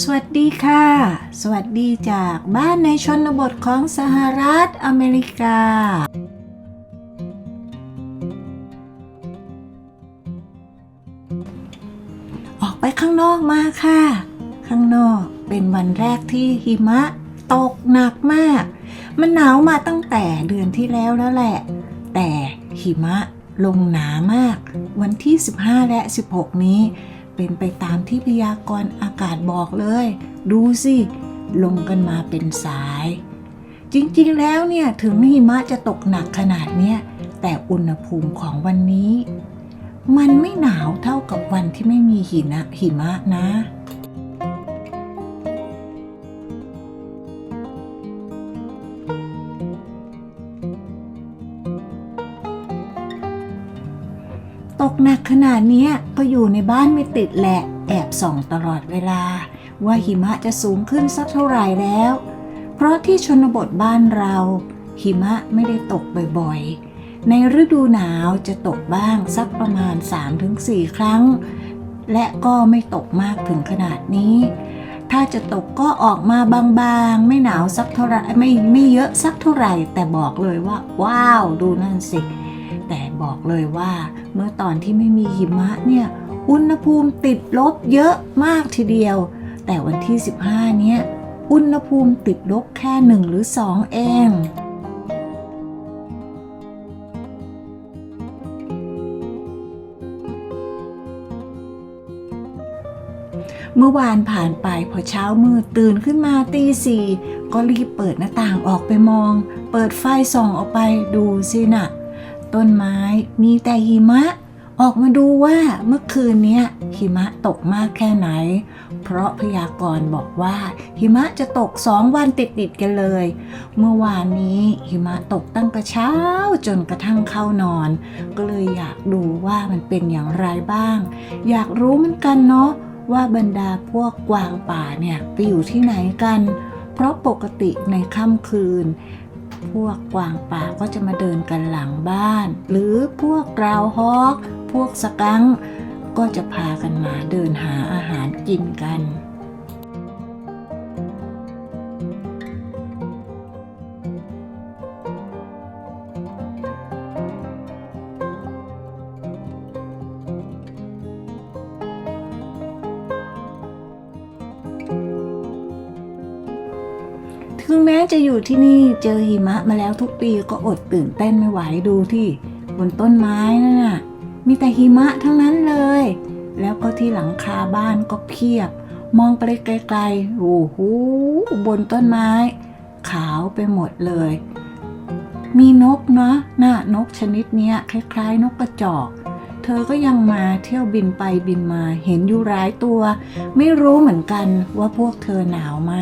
สวัสดีค่ะ สวัสดีจากบ้านในชนบทของสหรัฐอเมริกา ออกไปข้างนอกมาค่ะ ข้างนอกเป็นวันแรกที่หิมะตกหนักมาก มันหนาวมาตั้งแต่เดือนที่แล้วแล้วแหละ แต่หิมะลงหนามาก วันที่ 15 และ 16 นี้ เป็นไปตามที่พยากรณ์อากาศบอกเลย ดูสิ ลงกันมาเป็นสาย จริงๆแล้วเนี่ย ถึงหิมะจะตกหนักขนาดเนี้ยแต่อุณหภูมิของวันนี้ มันไม่หนาวเท่ากับวันที่ไม่มีหินะหิมะนะ นักขนาดเนี้ยก็อยู่ในบ้านไม่ติดแหละ แอบส่องตลอดเวลา ว่าหิมะจะสูงขึ้นสักเท่าไหร่แล้ว เพราะที่ชนบทบ้านเรา หิมะไม่ได้ตกบ่อยๆ ในฤดูหนาวจะตกบ้างสักประมาณ 3-4 ครั้ง และก็ไม่ตกมากถึงขนาดนี้ ถ้าจะตกก็ออกมาบางๆ ไม่หนาวสักเท่าไหร่ไม่ไม่เยอะสักเท่าไหร่ แต่บอกเลยว่า ว้าว ดูนั่นสิ แต่บอกเลยว่า เมื่อตอนที่ไม่มีหิมะเนี่ยอุณหภูมิติดลบเยอะมากทีเดียว แต่วันที่ 15 เนี่ยอุณหภูมิติดลบแค่ 1 หรือ 2 เองเมื่อวานผ่านไปพอเช้ามืดตื่นขึ้นมาตีสี่ก็รีบเปิดหน้าต่างออกไปมอง เปิดไฟส่องออกไปดูสิน่ะ ต้นไม้ มีแต่หิมะ ออกมาดูว่าเมื่อคืนเนี้ยหิมะตกมากแค่ไหน เพราะพยากรณ์บอกว่า หิมะจะตกสองวันติดๆกันเลย เมื่อวานนี้หิมะตกตั้งแต่เช้าจนกระทั่งเข้านอน ก็เลยอยากดูว่ามันเป็นอย่างไรบ้าง อยากรู้เหมือนกันเนาะว่าบรรดาพวกกวางป่าเนี่ยไปอยู่ที่ไหนกัน เพราะปกติในค่ำคืน พวกกวางป่าก็จะมาเดินกันหลังบ้าน หรือพวกกราวฮอก พวกสกังก็จะพากันมาเดินหาอาหารกินกัน ถึงแม้จะอยู่ที่นี่เจอหิมะมาแล้วทุกปีก็อดตื่นเต้นไม่ไหวดูที่บนต้นไม้นั่นน่ะ มีแต่หิมะทั้งนั้นเลย แล้วก็ที่หลังคาบ้านก็เพียบ มองไปไกลๆโอ้โหบนต้นไม้ ขาวไปหมดเลย มีนกเนาะน่ะนกชนิดเนี้ยคล้ายๆ นกกระจอก เธอก็ยังมาเที่ยวบินไปบินมาเห็นอยู่หลายตัว ไม่รู้เหมือนกันว่าพวกเธอหนาวไหม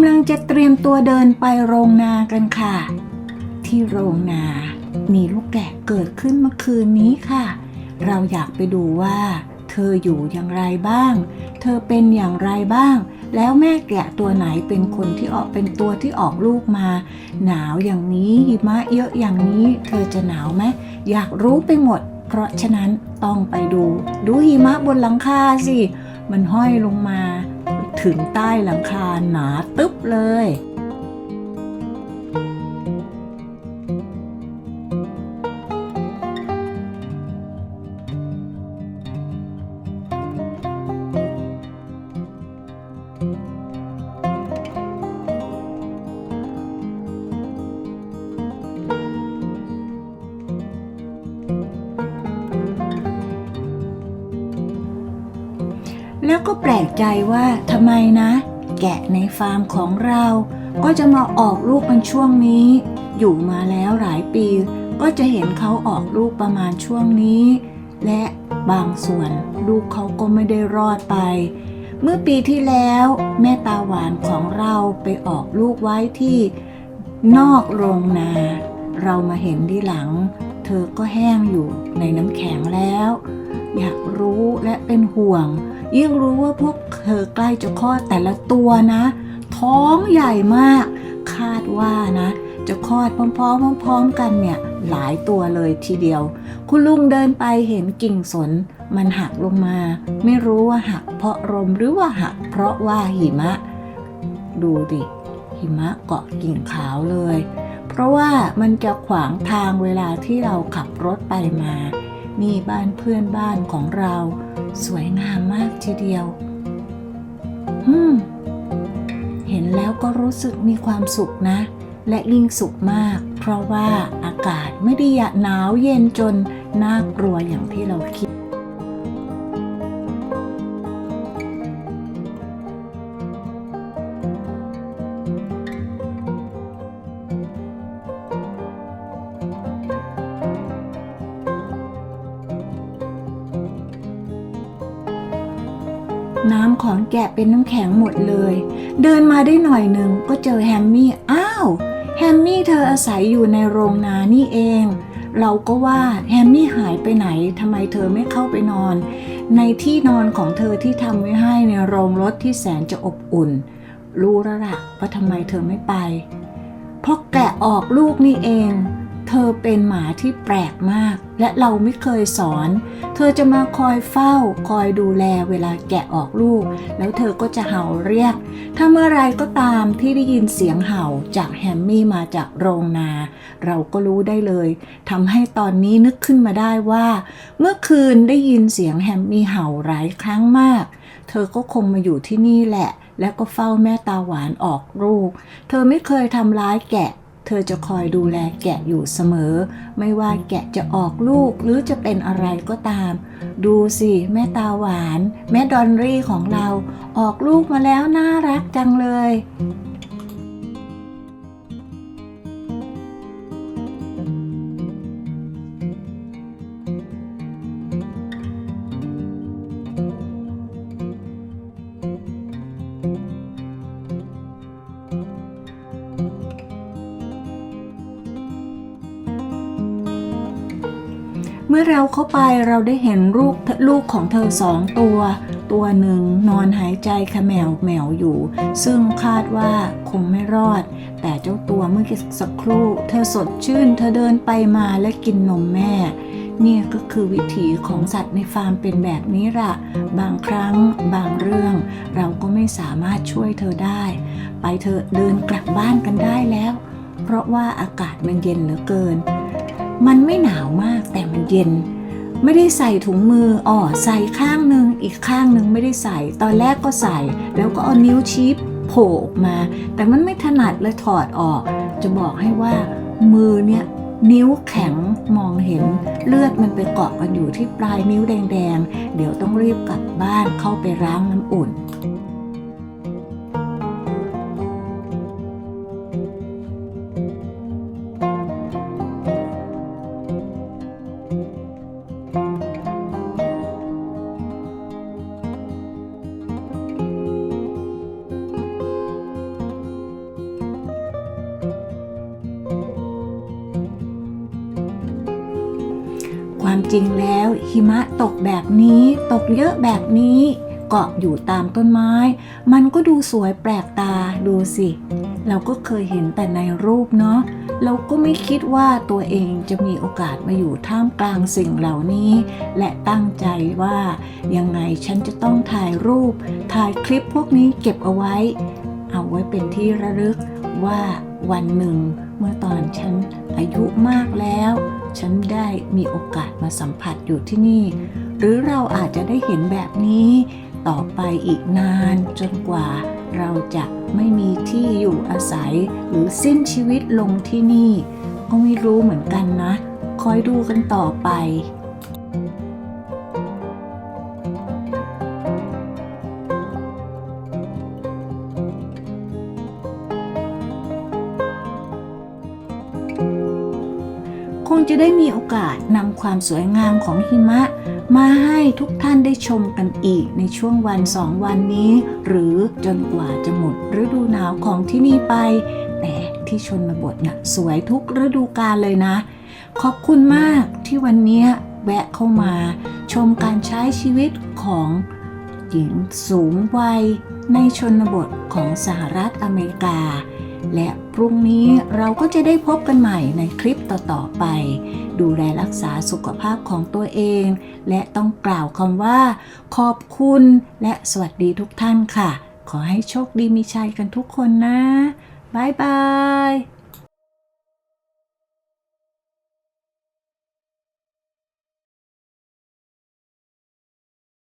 ำลังจะเตรียมตัวเดินไปโรงนากันค่ะ ที่โรงนา มีลูกแกะเกิดขึ้นเมื่อคืนนี้ค่ะ เราอยากไปดูว่า เธออยู่อย่างไรบ้าง เธอเป็นอย่างไรบ้าง แล้วแม่แกะตัวไหนเป็นคนที่ออกเป็นตัวที่ออกลูกมา หนาวอย่างนี้หิมะเยอะอย่างนี้ เธอจะหนาวไหมอยากรู้ไปหมด เพราะฉะนั้นต้องไปดู ดูหิมะบนหลังคาสิ มันห้อยลงมา ถึงใต้หลังคาหนาตึ๊บเลย แล้วก็แปลกใจว่าทำไมนะ แกะในฟาร์มของเรา ก็จะมาออกลูกเป็นช่วงนี้ อยู่มาแล้วหลายปี ก็จะเห็นเขาออกลูกประมาณช่วงนี้ และบางส่วนลูกเขาก็ไม่ได้รอดไป เมื่อปีที่แล้ว แม่ตาหวานของเราไปออกลูกไว้ที่นอกโรงนา เรามาเห็นที่หลัง เธอก็แห้งอยู่ในน้ำแข็งแล้ว อยากรู้และเป็นห่วง ยิ่งรู้ว่าพวกเธอใกล้จะคลอดแต่ละตัวนะ ท้องใหญ่มาก คาดว่านะ จะคลอดพร้อมๆพร้อมๆกันเนี่ยหลายตัวเลยทีเดียว คุณลุงเดินไปเห็นกิ่งสนมันหักลงมา ไม่รู้ว่าหักเพราะลมหรือว่าหักเพราะว่าหิมะ ดูดิหิมะเกาะกิ่งขาวเลย เพราะว่ามันจะขวางทางเวลาที่เราขับรถไปมา นี่บ้านเพื่อนบ้านของเรา สวยงามมากทีเดียว อืม เห็นแล้วก็รู้สึกมีความสุขนะ และยิ่งสุขมาก เพราะว่าอากาศไม่ได้หนาวเย็นจนน่ากลัวอย่างที่เราคิด น้ำของแกะเป็นน้ำแข็งหมดเลย เดินมาได้หน่อยหนึ่งก็เจอแฮมมี่ อ้าว แฮมมี่เธออาศัยอยู่ในโรงนานี่เอง เราก็ว่าแฮมมี่หายไปไหนทำไมเธอไม่เข้าไปนอน ในที่นอนของเธอที่ทำไว้ให้ในโรงรถที่แสนจะอบอุ่น รู้แล้วล่ะว่าทำไมเธอไม่ไปเพราะแกะออกลูกนี่เอง เธอเป็นหมาที่แปลกมาก และเราไม่เคยสอน เธอจะมาคอยเฝ้า คอยดูแลเวลาแกะออกลูก แล้วเธอก็จะเห่าเรียก ถ้าเมื่อไรก็ตามที่ได้ยินเสียงเห่าจากแฮมมี่มาจากโรงนา เราก็รู้ได้เลยทำให้ตอนนี้นึกขึ้นมาได้ว่า เมื่อคืนได้ยินเสียงแฮมมี่เห่าหลายครั้งมาก เธอก็คงมาอยู่ที่นี่แหละ แล้วก็เฝ้าแม่ตาหวานออกลูก เธอไม่เคยทำร้ายแกะ เธอจะคอยดูแลแกะอยู่เสมอ ไม่ว่าแกะจะออกลูกหรือจะเป็นอะไรก็ตาม ดูสิแม่ตาหวาน แม่ดอนรี่ของเรา ออกลูกมาแล้วน่ารักจังเลย มื่อเราเข้าไปเราได้เห็นลูกลูกของเธอสองตัว ตัวหนึ่งนอนหายใจขแมวแมวอยู่ ซึ่งคาดว่าคงไม่รอด แต่เจ้าตัวเมื่อกี้สักครู่ เธอสดชื่น เธอเดินไปมาและกินนมแม่เนี่ยก็คือวิถีของสัตว์ในฟาร์มเป็นแบบนี้ละบางครั้งบางเรื่อง เราก็ไม่สามารถช่วยเธอได้ ไปเธอเดินกลับบ้านกันได้แล้ว เพราะว่าอากาศมันเย็นเหลือเกิน มันไม่หนาวมากแต่มันเย็น ไม่ได้ใส่ถุงมืออ๋อใส่ข้างหนึ่งอีกข้างหนึ่งไม่ได้ใส่ ตอนแรกก็ใส่ แล้วก็เอานิ้วชี้โผล่ออกมา แต่มันไม่ถนัดเลยถอดออก จะบอกให้ว่า มือเนี่ยนิ้วแข็งมองเห็นเลือดมันไปเกาะกันอยู่ที่ปลายนิ้วแดงๆ เดี๋ยวต้องรีบกลับบ้านเข้าไปล้างน้ำอุ่น จริงแล้ว หิมะตกแบบนี้ ตกเยอะแบบนี้ เกาะอยู่ตามต้นไม้ มันก็ดูสวยแปลกตาดูสิ เราก็เคยเห็นแต่ในรูปเนาะเราก็ไม่คิดว่าตัวเองจะมีโอกาสมาอยู่ท่ามกลางสิ่งเหล่านี้ และตั้งใจว่า ยังไงฉันจะต้องถ่ายรูป ถ่ายคลิปพวกนี้เก็บเอาไว้ เอาไว้เป็นที่ระลึกว่าวันหนึ่ง เมื่อตอนฉันอายุมากแล้ว ฉันได้มีโอกาสมาสัมผัสอยู่ที่นี่ หรือเราอาจจะได้เห็นแบบนี้ ต่อไปอีกนานจนกว่าเราจะไม่มีที่อยู่อาศัยหรือสิ้นชีวิตลงที่นี่ ก็ไม่รู้เหมือนกันนะ คอยดูกันต่อไป จะได้มีโอกาสนำความสวยงามของหิมะ มาให้ทุกท่านได้ชมกันอีกในช่วงวันสองวันนี้ หรือจนกว่าจะหมดฤดูหนาวของที่นี่ไป แต่ที่ชนบทน่ะสวยทุกฤดูกาลเลยนะ ขอบคุณมากที่วันนี้แวะเข้ามา ชมการใช้ชีวิตของหญิงสูงวัยในชนบทของสหรัฐอเมริกา และพรุ่งนี้เราก็จะได้พบกันใหม่ในคลิปต่อ ๆ ไป ดูแลรักษาสุขภาพของตัวเอง และต้องกล่าวคำว่า ขอบคุณและสวัสดีทุกท่านค่ะ ขอให้โชคดีมีชัยกันทุกคนนะ บ๊ายบาย